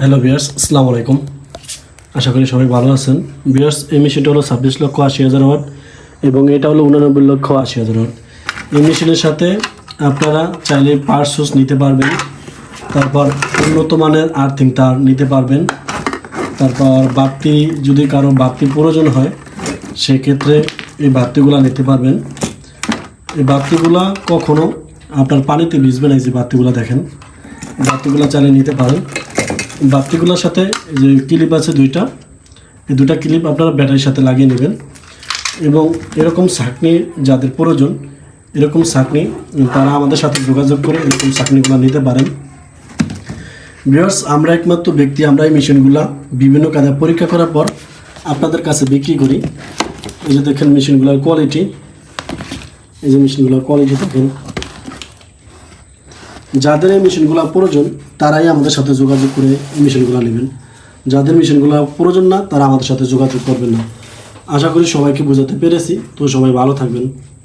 Hello বিয়ার্স আসসালামু আলাইকুম আশা করি সবাই ভালো আছেন। বিয়ার্স এই মেশিনটা হলো ছাব্বিশ লক্ষ আশি হাজার ওয়াট এবং এটা হলো উনানব্বই লক্ষ আশি হাজার ওয়াট। এই মেশিনের সাথে আপনারা চাইলে পাওয়ার সোর্স নিতে পারবেন, তারপর উন্নত মানের আর্থিং তার নিতে পারবেন, তারপর বাতি যদি কারও বাতি প্রয়োজন হয়, সেক্ষেত্রে এই বাতিগুলো নিতে পারবেন। এই বাতিগুলা কখনো আপনার পানিতে ভিজবে না, এই যে বাতিগুলো দেখেন বাতিগুলো চালিয়ে নিতে পারেন। বাতিগুলোর সাথে যে ক্লিপ আছে দুইটা, এই দুটা ক্লিপ আপনারা ব্যাটারির সাথে লাগিয়ে নেবেন। এবং এরকম ছাকনি যাদের প্রয়োজন, এরকম ছাকনি, তারা আমাদের সাথে যোগাযোগ করে এরকম ছাকনিগুলো নিতে পারেন। ভিউয়ার্স, আমরা একমাত্র ব্যক্তি, আমরা এই মেশিনগুলো বিভিন্ন কাজে পরীক্ষা করার পর আপনাদের কাছে বিক্রি করি। এই যে দেখেন মেশিনগুলোর কোয়ালিটি এই যে মেশিনগুলোর কোয়ালিটি দেখেন। যাদের এই মেশিনগুলো প্রয়োজন, তারাই আমাদের সাথে যোগাযোগ করে এই মেশিনগুলো নেবেন। যাদের মেশিনগুলো প্রয়োজন না, তারা আমাদের সাথে যোগাযোগ করবেন না। আশা করি সবাইকে বোঝাতে পেরেছি। তো সবাই ভালো থাকবেন।